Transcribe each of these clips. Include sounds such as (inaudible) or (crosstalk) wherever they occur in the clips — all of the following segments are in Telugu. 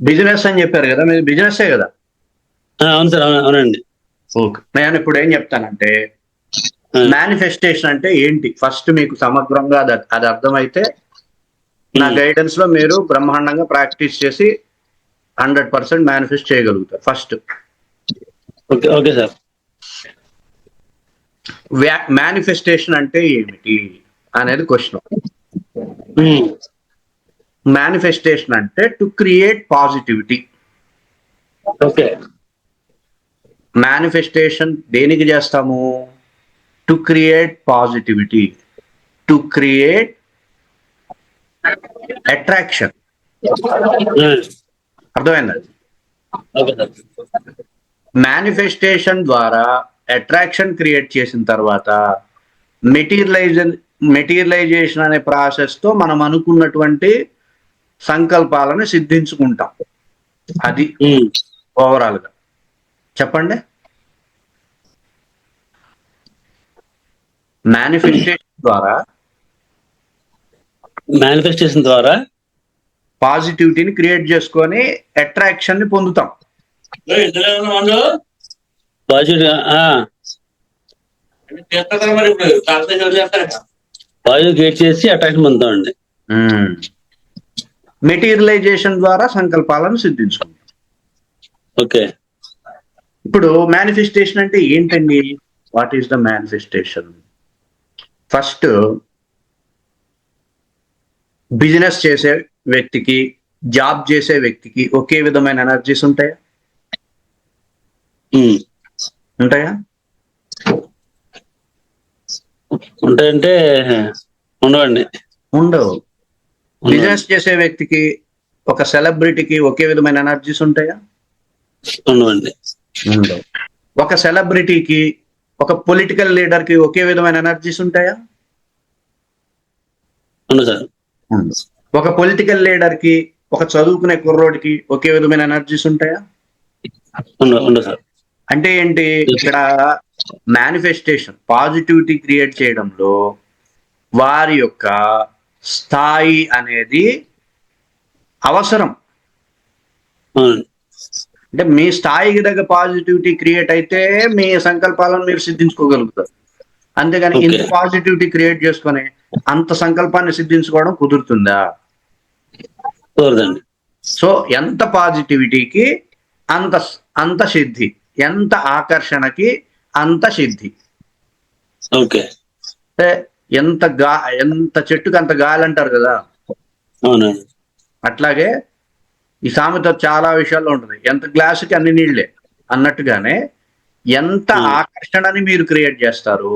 బిజినెస్ అని చెప్పారు కదా మీరు బిజినెస్సే కదా? అవును సార్ అవును- అవునండి. ఓకే. నేను ఇప్పుడు ఏం చెప్తానంటే. మేనిఫెస్టేషన్ అంటే ఏంటి? ఫస్ట్ మీకు సమగ్రంగా అది అది అర్థమైతే నా. గైడెన్స్లో మీరు బ్రహ్మాండంగా ప్రాక్టీస్ చేసి హండ్రెడ్ పర్సెంట్ మేనిఫెస్ట్ చేయగలుగుతారు first okay okay sir. Manifestation అంటే ఏమిటి అనేది క్వశ్చన్. మేనిఫెస్టేషన్ అంటే to create positivity okay. Manifestation దేనికి చేస్తాము? To create positivity to create attraction. అర్థమైందండి మేనిఫెస్టేషన్ ద్వారా అట్రాక్షన్ క్రియేట్ చేసిన తర్వాత మెటీరియలైజన్ మెటీరియలైజేషన్ అనే ప్రాసెస్తో మనం అనుకున్నటువంటి సంకల్పాలను సిద్ధించుకుంటాం. అది. ఓవరాల్గా. చెప్పండి? మేనిఫెస్టేషన్ ద్వారా మేనిఫెస్టేషన్ ద్వారా పాజిటివిటీని క్రియేట్ చేసుకొని అట్రాక్షన్ని పొందుతాం. పాజిటివ్ ఆ, పాజిటివ్ క్రియేట్ చేసి అట్రాక్షన్ పొందుతామండి. మెటీరియలైజేషన్ ద్వారా సంకల్పాలను సిద్ధించుకుంటాం. ఓకే. ఇప్పుడు మేనిఫెస్టేషన్ అంటే ఏంటండి? What is the manifestation first business చేసే వ్యక్తికి జాబ్ చేసే వ్యక్తికి ఒకే విధమైన ఎనర్జీస్ ఉంటాయా. ఉంటాయా? ఉంటాయంటే ఉండవండి. ఉండవు. బిజినెస్ చేసే వ్యక్తికి ఒక సెలబ్రిటీకి ఒకే విధమైన ఎనర్జీస్ ఉంటాయా? ఉండవండి. ఉండవు. ఒక సెలబ్రిటీకి ఒక పొలిటికల్ లీడర్కి ఒకే విధమైన ఎనర్జీస్ ఉంటాయా? ఒక పొలిటికల్ లీడర్కి ఒక చదువుకునే కుర్రోడికి ఒకే విధమైన ఎనర్జీస్ ఉంటాయా? అంటే ఏంటి? ఇక్కడ మేనిఫెస్టేషన్ పాజిటివిటీ క్రియేట్ చేయడంలో వారి యొక్క స్థాయి అనేది అవసరం. అంటే మీ స్థాయికి దగ్గర పాజిటివిటీ క్రియేట్ అయితే మీ సంకల్పాలను మీరు సిద్ధించుకోగలుగుతారు. అంతేగాని ఇంత. పాజిటివిటీ క్రియేట్ చేసుకొని అంత సంకల్పాన్ని సిద్ధించుకోవడం కుదురుతుందా? కుదరదండి. సో ఎంత పాజిటివిటీకి అంత అంత సిద్ధి ఎంత ఆకర్షణకి అంత సిద్ధి. ఓకే. ఎంత గా ఎంత చెట్టుకి అంత గాలి అంటారు కదా అట్లాగే ఈ సామెత చాలా విషయాల్లో ఉంటుంది. ఎంత గ్లాసుకి అన్ని నీళ్ళే అన్నట్టుగానే ఎంత. ఆకర్షణని మీరు క్రియేట్ చేస్తారు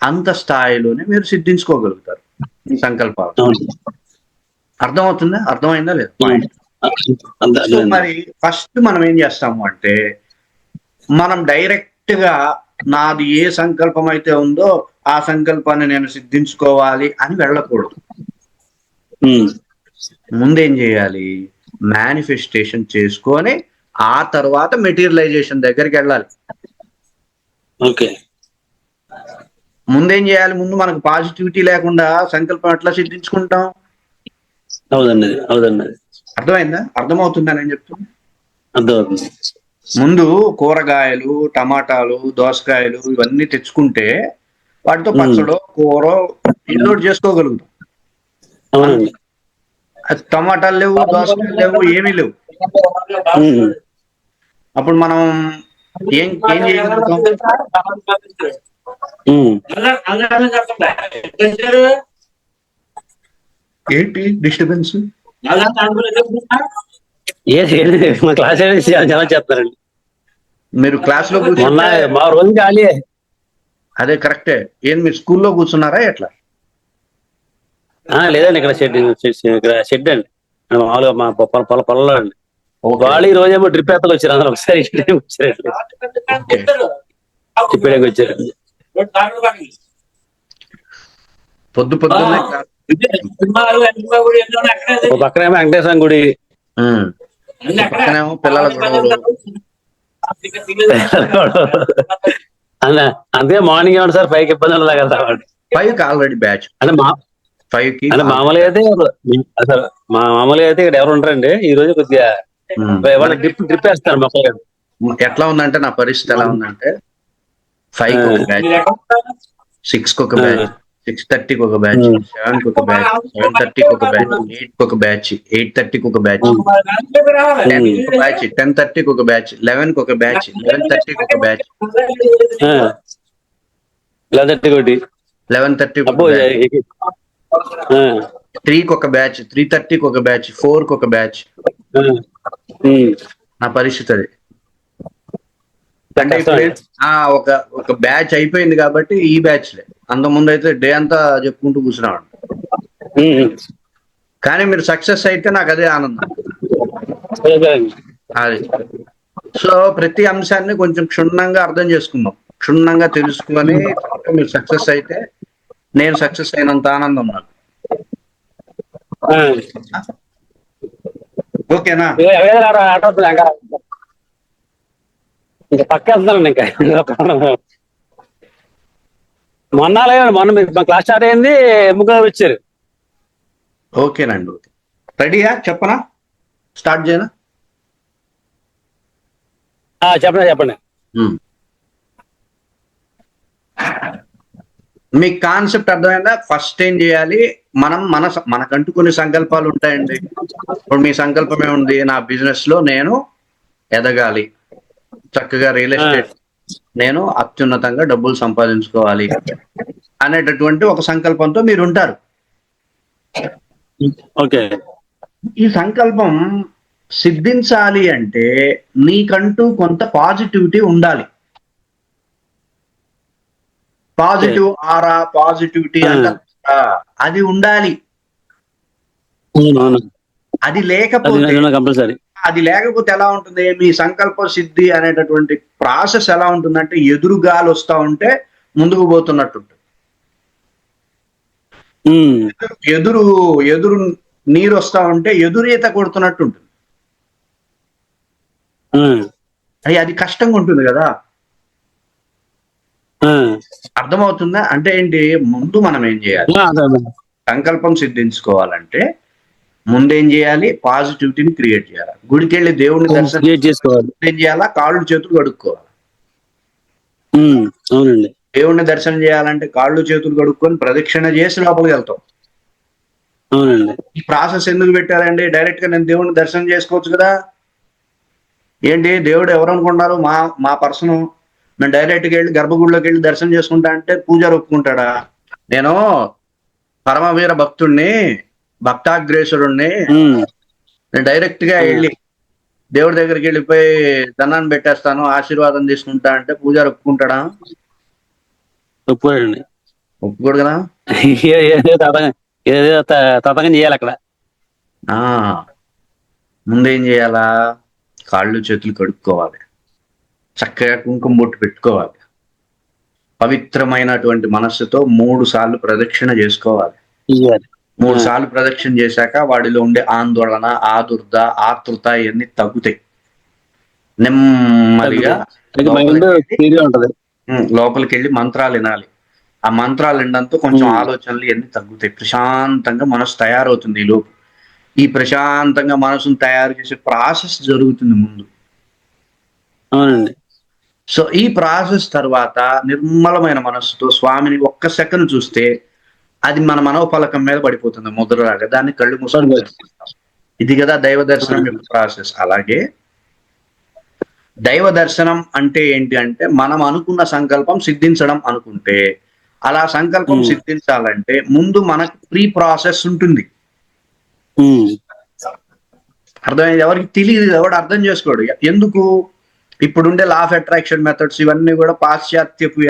అంత స్థాయిలోనే మీరు సిద్ధించుకోగలుగుతారు ఈ సంకల్పాలు. అర్థమవుతుందా? అర్థమైందా లేదా. మరి ఫస్ట్ మనం ఏం చేస్తాము అంటే మనం డైరెక్ట్గా నాది ఏ సంకల్పం అయితే ఉందో ఆ సంకల్పాన్ని నేను సిద్ధించుకోవాలి అని వెళ్ళకూడదు. ముందేం చేయాలి? మేనిఫెస్టేషన్ చేసుకొని ఆ తర్వాత మెటీరియలైజేషన్ దగ్గరికి వెళ్ళాలి. ఓకే. ముందేం చేయాలి? ముందు మనకు పాజిటివిటీ లేకుండా సంకల్పం ఎట్లా సిద్ధించుకుంటాం? అవుదండి అవుదండి అర్థమైందా? అర్థమవుతుందా నేను చెప్తున్నా అర్థమవుతుంది. ముందు కూరగాయలు టమాటాలు దోసకాయలు ఇవన్నీ తెచ్చుకుంటే వాటితో. పచ్చడో కూర ఒకటి చేసుకోగలుగుతాం. టమాటాలు లేవు దోసకాయలు లేవు ఏమీ లేవు. అప్పుడు మనం ఏం ఏం చేయగలుగుతాం. ఏంటి డిస్టర్బెన్స్? మా క్లాస్ చాలా చెప్తారండి. మీరు క్లాస్లో మా రోజు ఖాళీ. అదే కరెక్టే ఏం మీరు స్కూల్లో కూర్చున్నారా ఎట్లా ఆ, లేదండి ఇక్కడ షెడ్ ఇక్కడ షెడ్ అండి మామూలుగా మా పొల పొల పొలంలో అండి వాళ్ళు ఈ రోజేమో డ్రిప్ ఎత్తలు వచ్చారు అందరూ ఒకసారి డ్రిప్ వచ్చారు పొద్దు పొద్దున్నే క్లాస్- ఒక పక్కన ఏమో వెంకటేశ్వర గుడి. పక్కనేమో పిల్లల గొడవలు అంతే మార్నింగ్ ఏమంటారు సార్ పైకి ఇబ్బంది ఉండదు కదా ఫైవ్కి ఆల్రెడీ బ్యాచ్ అంటే మా ఫైవ్కి అంటే మామూలుగా అయితే అసలు మా మామూలుగా అయితే ఇక్కడ ఎవరు ఉంటారండి ఈ రోజు కొద్దిగా ఉమ్. వాళ్ళు డ్రిప్ డ్రిప్ వేస్తారు మొక్కలు. ఎట్లా ఉందంటే నా పరిస్థితి ఎలా ఉందంటే ఫైవ్కి ఒక బ్యాచ్ సిక్స్కి ఒక బ్యాచ్ సిక్స్ థర్టీకి ఒక బ్యాచ్ Hmm. సెవెన్కి ఒక బ్యాచ్ సెవెన్ థర్టీకి ఒక బ్యాచ్ ఎయిట్కి ఒక బ్యాచ్ ఎయిట్ థర్టీకి ఒక బ్యాచ్ టెన్కి ఒక బ్యాచ్ టెన్ థర్టీకి ఒక బ్యాచ్ లెవెన్కి ఒక బ్యాచ్ లెవెన్ థర్టీకి ఒక బ్యాచ్ ఒకటి లెవెన్ థర్టీకి ఒక అబ్బో బ్యాచ్ ఆ, త్రీకి ఒక బ్యాచ్ త్రీ థర్టీకి ఒక బ్యాచ్ ఫోర్కి ఒక బ్యాచ్. నా పరిస్థితి అది అంటే కష్టం. ఇప్పుడు ఆ ఒక ఒక బ్యాచ్ అయిపోయింది కాబట్టి ఈ బ్యాచ్ లే. అంత ముందు అయితే డే అంతా చెప్పుకుంటూ కూర్చున్నాడు. కానీ మీరు సక్సెస్ అయితే నాకు అదే ఆనందం. అది. సో ప్రతి అంశాన్ని కొంచెం క్షుణ్ణంగా అర్థం చేసుకుందాం. క్షుణ్ణంగా తెలుసుకొని మీరు సక్సెస్ అయితే నేను సక్సెస్ అయినంత ఆనందం నాకు. ఓకేనా? ఇంకా ఇంకా. పక్క వెళ్తున్నాను ఇంకా మొన్న మొన్న మీ- మా క్లాస్ స్టార్ట్ అయింది ముగ్గురు వచ్చారు. ఓకేనండి ఓకే. రెడీయా? చెప్పనా? స్టార్ట్ చేయనా? ఆ, చెప్పండి చెప్పండి. మీకు కాన్సెప్ట్ అర్థమైందా? ఫస్ట్ ఏం చేయాలి? మనం మన మనకంటూ కొన్ని సంకల్పాలు ఉంటాయండి. ఇప్పుడు మీ సంకల్పం ఏముంది? నా బిజినెస్లో నేను ఎదగాలి. చక్కగా రియల్ ఎస్టేట్ నేను అత్యున్నతంగా డబ్బులు సంపాదించుకోవాలి అనేటటువంటి ఒక సంకల్పంతో మీరు ఉంటారు ఓకే. ఈ సంకల్పం సిద్ధించాలి అంటే నీకంటూ కొంత పాజిటివిటీ ఉండాలి. పాజిటివ్ ఆరా పాజిటివిటీ అది ఉండాలి. అది లేకపోతే కంపల్సరీ. అది లేకపోతే ఎలా ఉంటుంది? మీ సంకల్ప సిద్ధి అనేటటువంటి ప్రాసెస్ ఎలా ఉంటుందంటే ఎదురు గాలి వస్తా ఉంటే ముందుకు పోతున్నట్టు ఉంటుంది. ఎదురు ఎదురు నీరు వస్తా ఉంటే ఎదురు ఈత కొడుతున్నట్టు ఉంటుంది అయ్యి అది కష్టంగా ఉంటుంది కదా? అర్థమవుతుందా? అంటే ఏంటి? ముందు మనం ఏం చేయాలి? సంకల్పం సిద్ధించుకోవాలంటే ముందేం చేయాలి? పాజిటివిటీని క్రియేట్ చేయాలి. గుడికి వెళ్ళి దేవుడిని దర్శనం క్రియేట్ చేసుకోవాలి. ఏం చేయాలా? కాళ్ళు చేతులు కడుక్కోవాలి. ఉమ్, అవునండి. దేవుడిని దర్శనం చేయాలంటే కాళ్ళు చేతులు కడుక్కొని ప్రదక్షిణ చేసి లోపలికి వెళ్తాం. అవునండి. ఈ ప్రాసెస్ ఎందుకు పెట్టారండి డైరెక్ట్గా నేను దేవుడిని దర్శనం చేసుకోవచ్చు కదా? ఏంటి? దేవుడు ఎవరు అనుకుంటున్నారు మా మా పర్సన్ మేము డైరెక్ట్గా వెళ్ళి గర్భగుడిలోకి వెళ్ళి దర్శనం చేసుకుంటా అంటే పూజారి ఒప్పుకుంటాడా? నేను పరమవీర భక్తుడిని నేను డైరెక్ట్గా వెళ్ళి దేవుడి దగ్గరికి వెళ్ళిపోయి దండాన్ని పెట్టేస్తాను ఆశీర్వాదం తీసుకుంటా అంటే పూజారి ఒప్పుకుంటాడా? ఒప్పుకోడండి ఒప్పుకోడు కదా ఏదో చేయాలి అక్కడ. ఆ ముందేం చేయాలా? కాళ్ళు చేతులు కడుక్కోవాలి. చక్కగా కుంకుమ బొట్టు పెట్టుకోవాలి. పవిత్రమైనటువంటి మనస్సుతో మూడు సార్లు ప్రదక్షిణ చేసుకోవాలి. మూడు. సార్లు ప్రదక్షిణ చేశాక వాడిలో ఉండే ఆందోళన ఆదుర్ద ఆతృత ఇవన్నీ తగ్గుతాయి. నెమ్మదిగా లోపలికి వెళ్ళి మంత్రాలు వినాలి. ఆ మంత్రాలు వినడంతో కొంచెం. ఆలోచనలు ఇవన్నీ తగ్గుతాయి. ప్రశాంతంగా మనసు తయారవుతుంది ఈ లోపు. ఈ ప్రశాంతంగా మనసును తయారు చేసే ప్రాసెస్ జరుగుతుంది ముందు. అవునండి. సో ఈ ప్రాసెస్ తర్వాత నిర్మలమైన మనస్సుతో స్వామిని ఒక్క సెకండ్ చూస్తే అది మన మనోఫలకం మీద పడిపోతుంది ముద్రలాగా. దాన్ని కళ్ళు మూసుకుంటాం ఇది కదా దైవ దర్శనం యొక్క ప్రాసెస్. అలాగే దైవ దర్శనం అంటే ఏంటి అంటే మనం అనుకున్న సంకల్పం సిద్ధించడం అనుకుంటే అలా సంకల్పం. సిద్ధించాలంటే ముందు మనకు ప్రీ ప్రాసెస్ ఉంటుంది అర్థమైంది? ఎవరికి తెలియదు ఎవడు అర్థం చేసుకోడు. ఎందుకు? ఇప్పుడుండే లా ఆఫ్ అట్రాక్షన్ మెథడ్స్ ఇవన్నీ కూడా పాశ్చాత్యపు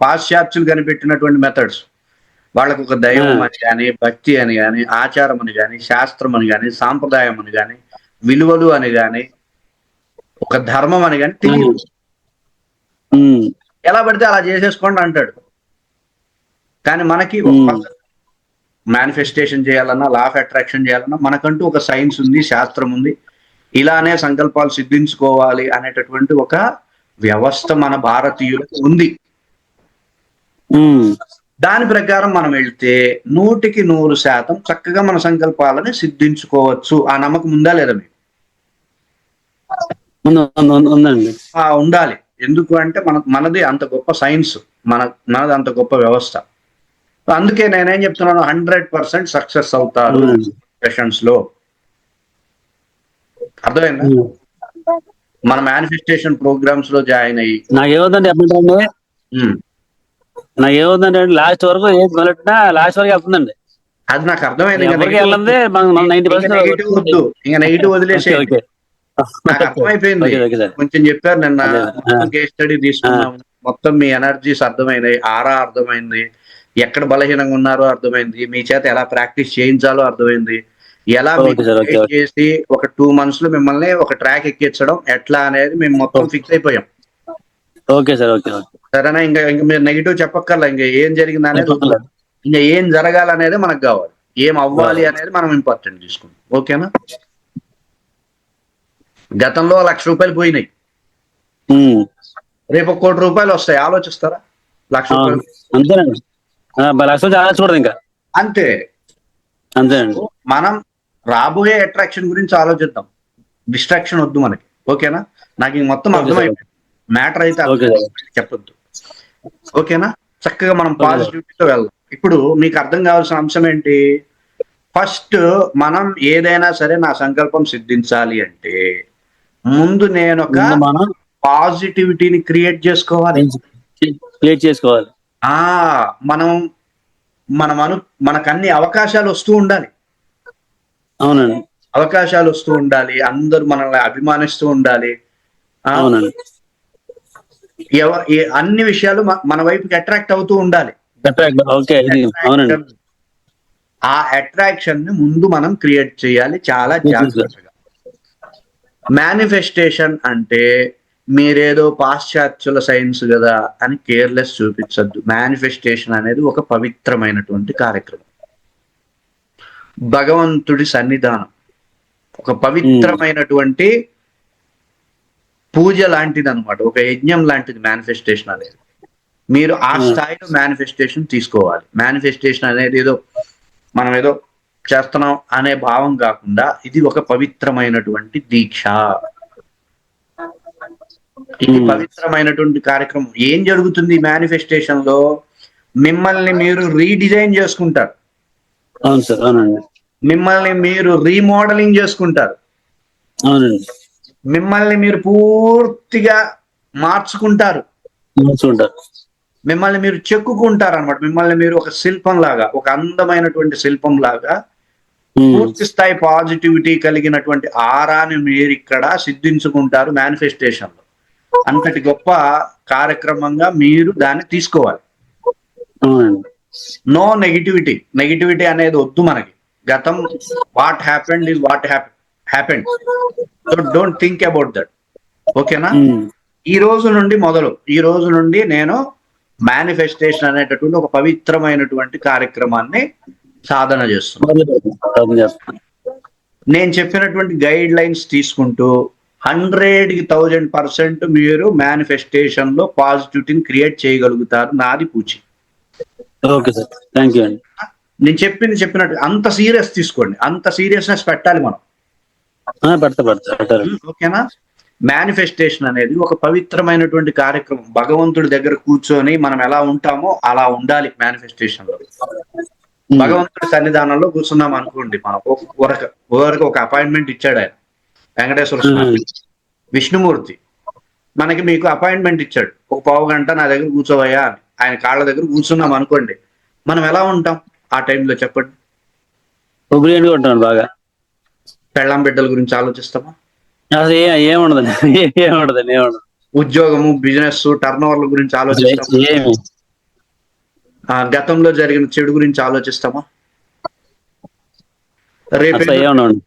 పాశ్చాత్యులు కనిపెట్టినటువంటి మెథడ్స్ వాళ్ళకు ఒక దైవం. అని కానీ భక్తి అని కానీ ఆచారం అని కానీ శాస్త్రం అని కానీ సాంప్రదాయం అని కానీ విలువలు అని కానీ ఒక ధర్మం అని కానీ తెలియదు. ఎలా పడితే అలా చేసేసుకోండి అంటాడు. కానీ మనకి. మేనిఫెస్టేషన్ చేయాలన్నా లా ఆఫ్ అట్రాక్షన్ చేయాలన్నా మనకంటూ ఒక సైన్స్ ఉంది శాస్త్రం ఉంది. ఇలానే సంకల్పాలు సిద్ధించుకోవాలి అనేటటువంటి ఒక వ్యవస్థ మన భారతీయులకు ఉంది. దాని ప్రకారం మనం వెళ్తే నూటికి నూరు శాతం చక్కగా మన సంకల్పాలని సిద్ధించుకోవచ్చు. ఆ నమ్మకం ఉందా లేదా మీకు? ఉండాలి. ఎందుకు అంటే మన మనది అంత గొప్ప సైన్స్. మన మనది అంత గొప్ప వ్యవస్థ. అందుకే నేనేం చెప్తున్నాను హండ్రెడ్ పర్సెంట్ సక్సెస్ అవుతారు. సెషన్స్లో అర్థమైందా. మన మేనిఫెస్టేషన్ ప్రోగ్రామ్స్లో జాయిన్ అయ్యి. నాకేమవుతుందంటే ఉమ్, నాకేమవుతుందంటే లాస్ట్ వరకు ఏది మొదలెట్టినా లాస్ట్ వరకు వెళ్తుందండి. అది నాకు అర్థమైంది వెళ్ళందే నైన్టీ వద్దు. ఇంకా నెగిటివ్ (laughs) వదిలేసే నాకు అర్థమైపోయింది. కొంచెం చెప్పారు నిన్న. కేస్ స్టడీ తీసుకున్నాం మొత్తం మీ ఎనర్జీస్ అర్థమైనాయి. ఆరా అర్థమైంది. ఎక్కడ బలహీనంగా ఉన్నారో అర్థమైంది. మీ చేత ఎలా ప్రాక్టీస్ చేయించాలో అర్థమైంది. ఎలా. చేసి ఒక టూ మంత్స్లో మిమ్మల్ని ఒక ట్రాక్ ఎక్కించడం ఎట్లా అనేది మేము మొత్తం. ఫిక్స్ అయిపోయాం. ఓకే సార్ ఓకే సరేనా? ఇంకా ఇంకా మీరు నెగిటివ్ చెప్పక్కర్లా ఇంకా ఏం జరిగింది అనేది. ఇంకా ఏం జరగాలనేది మనకు కావాలి. ఏం అవ్వాలి అనేది మనం ఇంపార్టెంట్ తీసుకుంటాం ఓకేనా? గతంలో లక్ష రూపాయలు పోయినాయి. రేపు ఒక కోటి రూపాయలు వస్తాయి. ఆలోచిస్తారా? లక్ష రూపాయలు. అంతేనండి. చూడదు ఇంకా. అంతే. అంతేనండి. మనం రాబోయే అట్రాక్షన్ గురించి ఆలోచిద్దాం. డిస్ట్రాక్షన్ వద్దు మనకి. ఓకేనా? నాకు ఇంక మొత్తం అర్థమైంది మ్యాటర్ అయితే. చెప్పొద్దు. ఓకేనా? చక్కగా మనం పాజిటివిటీతో వెళ్దాం. ఇప్పుడు మీకు అర్థం కావాల్సిన అంశం ఏంటి? ఫస్ట్ మనం ఏదైనా సరే నా సంకల్పం సిద్ధించాలి అంటే ముందు నేను ఒక పాజిటివిటీని క్రియేట్ చేసుకోవాలి. క్లియర్ చేసుకోవాలి. ఆ మనం మనం అను మనకు అన్ని అవకాశాలు వస్తూ ఉండాలి. అవునండి. అవకాశాలు వస్తూ ఉండాలి. అందరూ మనల్ని అభిమానిస్తూ ఉండాలి. అవునండి. అన్ని విషయాలు మన వైపుకి అట్రాక్ట్ అవుతూ ఉండాలి. ఆ అట్రాక్షన్ని ముందు మనం క్రియేట్ చేయాలి చాలా జాగ్రత్తగా. మేనిఫెస్టేషన్ అంటే మీరేదో పాశ్చాత్యుల సైన్స్ కదా అని కేర్లెస్ చూపించద్దు. మేనిఫెస్టేషన్ అనేది ఒక పవిత్రమైనటువంటి కార్యక్రమం. భగవంతుడి సన్నిధానం. ఒక పవిత్రమైనటువంటి పూజ లాంటిది అనమాట ఒక యజ్ఞం లాంటిది మేనిఫెస్టేషన్ అనేది. మీరు ఆ Hmm. స్థాయిలో మేనిఫెస్టేషన్ తీసుకోవాలి. మేనిఫెస్టేషన్ అనేది ఏదో మనం ఏదో చేస్తున్నాం అనే భావం కాకుండా ఇది ఒక పవిత్రమైనటువంటి దీక్ష. ఇది Hmm. పవిత్రమైనటువంటి కార్యక్రమం. ఏం జరుగుతుంది మేనిఫెస్టేషన్లో? మిమ్మల్ని మీరు రీడిజైన్ చేసుకుంటారు. అవును సార్ అవునండి. మిమ్మల్ని మీరు రీమోడలింగ్ చేసుకుంటారు. అవునండి. మిమ్మల్ని మీరు పూర్తిగా మార్చుకుంటారు. మిమ్మల్ని మీరు చెక్కుకుంటారు అనమాట మిమ్మల్ని మీరు ఒక శిల్పం లాగా ఒక అందమైనటువంటి శిల్పం లాగా పూర్తి స్థాయి పాజిటివిటీ కలిగినటువంటి ఆరాని మీరు ఇక్కడ సిద్ధించుకుంటారు మేనిఫెస్టేషన్లో అంతటి గొప్ప కార్యక్రమంగా మీరు దాన్ని తీసుకోవాలి. No negativity. నెగిటివిటీ అనేది వద్దు మనకి. గతం what happened is what happened so don't think about that ఓకేనా. ఈ రోజు నుండి మొదలు. ఈ రోజు నుండి నేను మేనిఫెస్టేషన్ అనేటటువంటి ఒక పవిత్రమైనటువంటి కార్యక్రమాన్ని సాధన చేస్తున్నాను. నేను చెప్పినటువంటి గైడ్ లైన్స్ తీసుకుంటూ హండ్రెడ్కి థౌజండ్ పర్సెంట్ మీరు మేనిఫెస్టేషన్లో పాజిటివిటీని క్రియేట్ చేయగలుగుతారు నాది పూచి. Okay sir. థ్యాంక్ యూ అండి. నేను చెప్పింది చెప్పినట్టు అంత సీరియస్ తీసుకోండి. అంత సీరియస్నెస్ పెట్టాలి మనం. పెడతా పెడతా పెట్టారు ఓకేనా? మేనిఫెస్టేషన్ అనేది ఒక పవిత్రమైనటువంటి కార్యక్రమం. భగవంతుడి దగ్గర కూర్చొని మనం ఎలా ఉంటామో అలా ఉండాలి మేనిఫెస్టేషన్లో. భగవంతుడి సన్నిధానంలో కూర్చున్నాం అనుకోండి మనం. ఊరకు ఒక అపాయింట్మెంట్ ఇచ్చాడు ఆయన. వెంకటేశ్వర స్వామి. విష్ణుమూర్తి. మనకి మీకు అపాయింట్మెంట్ ఇచ్చాడు. ఒక పావు గంట నా దగ్గర కూర్చోవయ్యా అని. ఆయన కాళ్ళ దగ్గర కూర్చున్నాం అనుకోండి. మనం ఎలా ఉంటాం? ఆ టైంలో చెప్పండి. బాగా. పెళ్ళాం బిడ్డల గురించి ఆలోచిస్తామా ఏ ఏముండదండి ఏముండదండి ఏముండదు. ఉద్యోగము బిజినెస్ టర్న్ ఓవర్ల గురించి ఆలోచిస్తామా గతంలో జరిగిన చెడు గురించి ఆలోచిస్తామా రేపు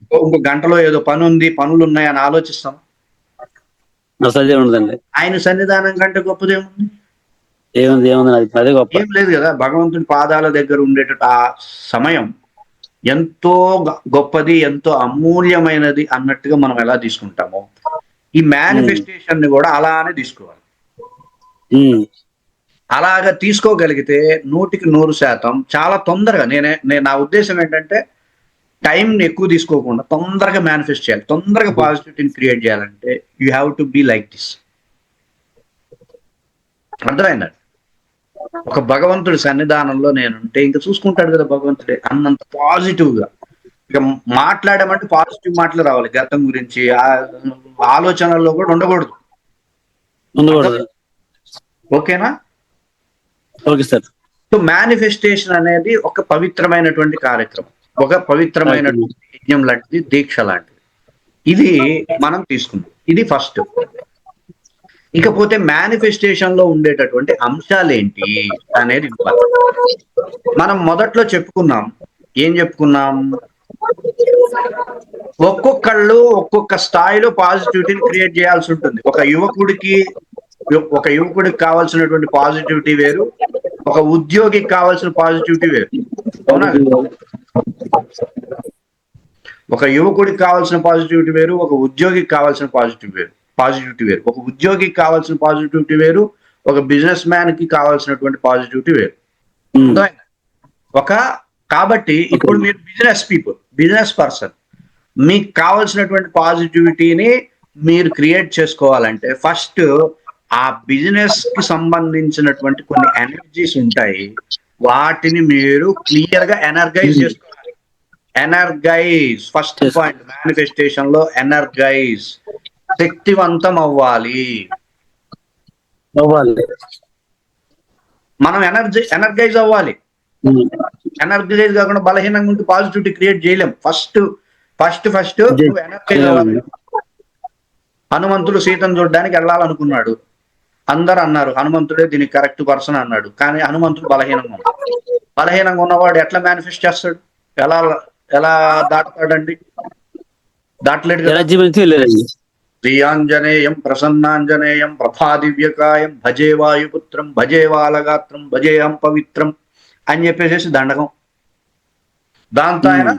ఇంకో గంటలో ఏదో పని ఉంది పనులు ఉన్నాయని ఆలోచిస్తామా అసలు ఏముండదండి ఆయన సన్నిధానం కంటే గొప్పదేముంది ఏముంది? ఏముంది అది అదే గొప్ప. ఏం లేదు కదా భగవంతుడి పాదాల దగ్గర ఉండేటట్టు ఆ సమయం. ఎంతో గొప్పది ఎంతో అమూల్యమైనది అన్నట్టుగా మనం ఎలా తీసుకుంటామో ఈ మేనిఫెస్టేషన్ని కూడా అలానే తీసుకోవాలి. అలాగా తీసుకోగలిగితే నూటికి నూరు శాతం చాలా తొందరగా నేనే నేను నా ఉద్దేశం ఏంటంటే టైం ఎక్కువ తీసుకోకుండా తొందరగా మేనిఫెస్ట్ చేయాలి. తొందరగా పాజిటివిటీని క్రియేట్ చేయాలంటే you have to be like this అర్థమైందండి ఒక భగవంతుడి సన్నిధానంలో నేనుంటే ఇంకా చూసుకుంటాడు కదా భగవంతుడే అన్నంత పాజిటివ్గా ఇక మాట్లాడమంటే పాజిటివ్ మాటలు రావాలి. గతం గురించి ఆలోచనల్లో కూడా ఉండకూడదు. ఉండకూడదు. ఓకేనా? Okay sir. సో మేనిఫెస్టేషన్ అనేది ఒక పవిత్రమైనటువంటి కార్యక్రమం. ఒక పవిత్రమైనటువంటి యజ్ఞం లాంటిది దీక్ష లాంటిది. ఇది మనం తీసుకున్నాం. ఇది ఫస్ట్ ఇకపోతే మేనిఫెస్టేషన్లో ఉండేటటువంటి అంశాలు ఏంటి అనేది మనం మొదట్లో చెప్పుకున్నాం. ఏం చెప్పుకున్నాం? ఒక్కొక్కళ్ళు ఒక్కొక్క స్థాయిలో పాజిటివిటీని క్రియేట్ చేయాల్సి ఉంటుంది. ఒక యువకుడికి ఒక యువకుడికి కావాల్సినటువంటి పాజిటివిటీ వేరు ఒక ఉద్యోగికి కావాల్సిన పాజిటివిటీ వేరు. అవునా? ఒక యువకుడికి కావాల్సిన పాజిటివిటీ వేరు ఒక ఉద్యోగికి కావాల్సిన పాజిటివ్ వేరు. పాజిటివిటీ వేరు. ఒక ఉద్యోగికి కావాల్సిన పాజిటివిటీ వేరు ఒక బిజినెస్ మ్యాన్కి కావాల్సినటువంటి పాజిటివిటీ వేరు. అర్థమైందా? ఒక కాబట్టి ఇప్పుడు మీరు బిజినెస్ పీపుల్ బిజినెస్ పర్సన్ మీకు కావాల్సినటువంటి పాజిటివిటీని మీరు క్రియేట్ చేసుకోవాలంటే ఫస్ట్ ఆ బిజినెస్కి సంబంధించినటువంటి కొన్ని ఎనర్జీస్ ఉంటాయి. వాటిని మీరు క్లియర్గా ఎనర్గైజ్ చేసుకోవాలి. ఎనర్గైజ్ ఫస్ట్. పాయింట్ మేనిఫెస్టేషన్లో ఎనర్గైజ్ శక్తివంతం అవ్వాలి. అవ్వాలి మనం ఎనర్జీ ఎనర్గైజ్ అవ్వాలి. ఎనర్జైజ్ కాకుండా బలహీనంగా ఉంటే పాజిటివిటీ క్రియేట్ చేయలేం. ఫస్ట్ ఫస్ట్ ఫస్ట్ ఎనర్జైజ్ అవ్వాలి. హనుమంతుడు సీతను చూడడానికి వెళ్ళాలనుకున్నాడు. అందరు అన్నారు హనుమంతుడే దీనికి కరెక్ట్ పర్సన్ అన్నాడు. కానీ హనుమంతుడు బలహీనంగా ఉన్నాడు. బలహీనంగా ఉన్నవాడు ఎట్లా మేనిఫెస్ట్ చేస్తాడు? ఎలా ఎలా దాటుతాడండి? దాటలేడు కదా? శ్రీయాంజనేయం ప్రసన్నాంజనేయం ప్రభాదివ్యకాయం భజే వాయుపుత్రం భజే వాలగాత్రం భజేహం పవిత్రం అని చెప్పేసి దండకం దాంతో ఆయన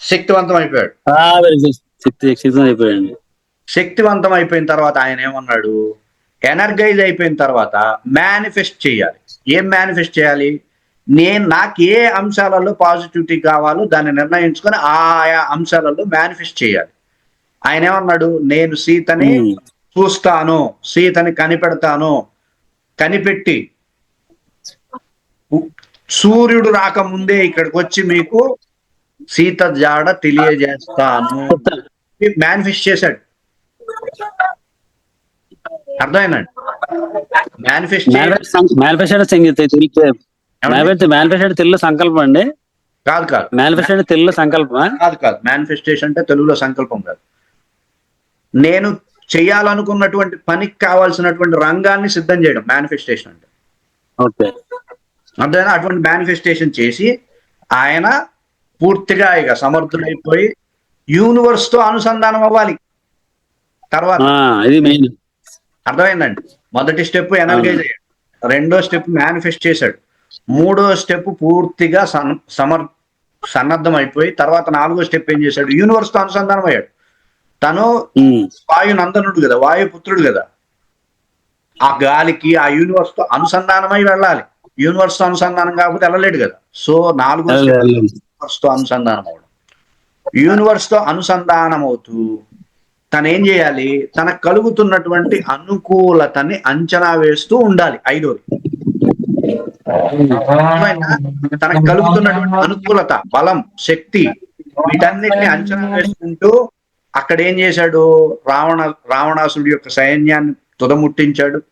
శక్తివంతం అయిపోయాడు శక్తివంతం అయిపోయిన తర్వాత ఆయన ఏమన్నాడు ఎనర్గైజ్ అయిపోయిన తర్వాత మేనిఫెస్ట్ చేయాలి ఏం మేనిఫెస్ట్ చేయాలి నేను నాకు ఏ అంశాలలో పాజిటివిటీ కావాలో దాన్ని నిర్ణయించుకొని ఆయా అంశాలలో మేనిఫెస్ట్ చేయాలి ఆయన ఏమన్నాడు నేను సీతని. చూస్తాను సీతని కనిపెడతాను. కనిపెట్టి సూర్యుడు రాకముందే ఇక్కడికి వచ్చి మీకు సీత జాడ తెలియజేస్తాను. మేనిఫెస్ట్ చేశాడు. అర్థమైందండి? మేనిఫెస్ట్ తెలుగు సంకల్పం అండి. కాదు కాదు. మేనిఫెస్టో తెలుగు సంకల్పమా? కాదు కాదు. మేనిఫెస్టేషన్ అంటే తెలుగులో సంకల్పం కాదు. నేను చేయాలనుకున్నటువంటి పనికి కావాల్సినటువంటి రంగాన్ని సిద్ధం చేయడం మేనిఫెస్టేషన్ అంటే. ఓకే. అంతేనా అటువంటి మేనిఫెస్టేషన్ చేసి ఆయన పూర్తిగా ఇక సమర్థుడైపోయి యూనివర్స్తో అనుసంధానం అవ్వాలి. తర్వాత అర్థమైందండి? మొదటి స్టెప్ ఎనర్గైజ్ అయ్యాడు. రెండో స్టెప్ మేనిఫెస్ట్ చేశాడు. మూడో స్టెప్ పూర్తిగా సన్ సమర్ సన్నద్ధం అయిపోయి తర్వాత నాలుగో స్టెప్ ఏం చేశాడు? యూనివర్స్తో అనుసంధానం అయ్యాడు. తను వాయు నందనుడు కదా వాయుపుత్రుడు కదా. ఆ గాలికి ఆ యూనివర్స్తో అనుసంధానమై వెళ్ళాలి. యూనివర్స్తో అనుసంధానం కాకపోతే వెళ్ళలేడు కదా. సో నాలుగో యూనివర్స్తో అనుసంధానం అవడం యూనివర్స్తో అనుసంధానం అవుతూ తను ఏం చేయాలి? తనకు కలుగుతున్నటువంటి అనుకూలతని అంచనా వేస్తూ ఉండాలి ఐదోది? తనకు కలుగుతున్నటువంటి అనుకూలత బలం శక్తి వీటన్నిటిని అంచనా వేసుకుంటూ అక్కడ ఏం చేశాడు? రావణ రావణాసుడి యొక్క సైన్యాన్ని తుదముట్టించాడు.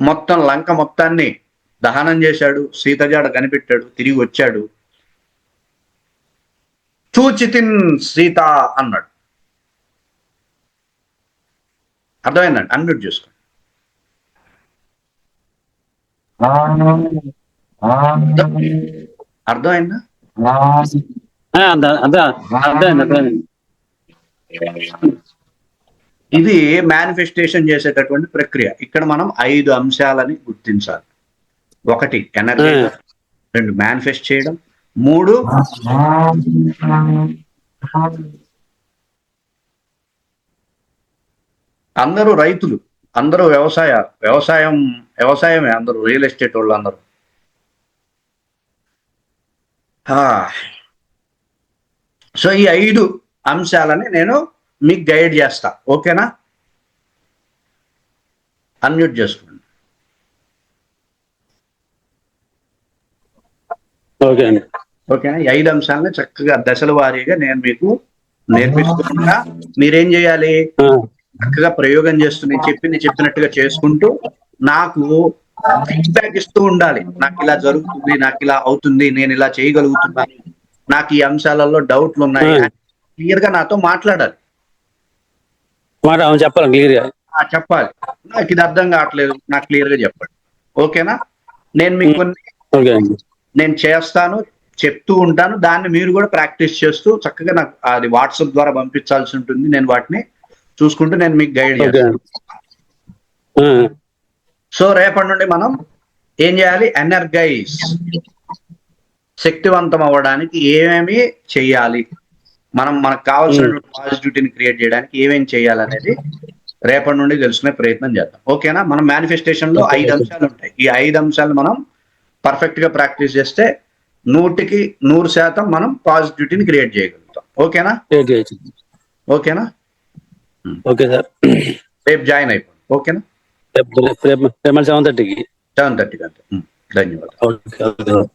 మొత్తం లంక మొత్తాన్ని దహనం చేశాడు. సీతజాడ కనిపెట్టాడు. తిరిగి వచ్చాడు. చూచితిన్ సీత అన్నాడు. అర్థమైందండి? అన్మ్యూట్ చేసుకోండి. అర్థమైందా? ఇది మేనిఫెస్టేషన్ చేసేటటువంటి ప్రక్రియ. ఇక్కడ మనం ఐదు అంశాలని గుర్తించాలి. ఒకటి ఎనర్జీ రెండు మేనిఫెస్ట్ చేయడం. మూడు అందరూ రైతులు అందరూ వ్యవసాయ వ్యవసాయం వ్యవసాయమే అందరూ రియల్ ఎస్టేట్ వాళ్ళు అందరూ సో ఈ ఐదు అంశాలని నేను మీకు గైడ్ చేస్తా. ఓకేనా? అన్మ్యూట్ చేసుకోండి. ఓకే అండి. ఓకేనా? ఈ ఐదు అంశాలను చక్కగా దశల వారీగా నేను మీకు నేర్పిస్తున్నా. మీరేం చేయాలి? చక్కగా ప్రయోగం చేస్తూ నేను చెప్పింది చెప్పినట్టుగా చేసుకుంటూ నాకు ఫీడ్బ్యాక్ ఇస్తూ ఉండాలి. నాకు ఇలా జరుగుతుంది నాకు ఇలా అవుతుంది నేను ఇలా చేయగలుగుతున్నాను. నాకు ఈ అంశాలలో డౌట్లు ఉన్నాయి Hmm. క్లియర్గా నాతో మాట్లాడాలి. చెప్పాలి క్లియర్గా. చెప్పాలి. నాకు ఇది అర్థం కావట్లేదు నాకు క్లియర్గా చెప్పండి. ఓకేనా? నేను మీకు కొన్ని ఓకే అండి. నేను చేస్తాను చెప్తూ ఉంటాను. దాన్ని మీరు కూడా ప్రాక్టీస్ చేస్తూ చక్కగా నాకు అది వాట్సాప్ ద్వారా పంపించాల్సి ఉంటుంది. నేను వాటిని చూసుకుంటూ నేను మీకు గైడ్ చేస్తాను. ఆ, సో రేపటి నుండి మనం ఏం చేయాలి? ఎనర్గైజ్ శక్తివంతం అవ్వడానికి ఏమేమి చేయాలి మనం మనకు కావాల్సిన పాజిటివిటీని క్రియేట్ చేయడానికి ఏమేమి చేయాలనేది రేపటి నుండి తెలుసుకునే ప్రయత్నం చేద్దాం. ఓకేనా? మనం మేనిఫెస్టేషన్లో ఐదు అంశాలు ఉంటాయి. ఈ ఐదు అంశాలు మనం పర్ఫెక్ట్గా ప్రాక్టీస్ చేస్తే నూటికి నూరు శాతం మనం పాజిటివిటీని క్రియేట్ చేయగలుగుతాం. ఓకేనా? Okay okay. ఓకేనా? Okay sir. రేపు జాయిన్ అయిపోండి. ఓకేనా? రేపు సెవెన్ థర్టీకి సెవెన్ థర్టీకి అంతే. ధన్యవాదాలు.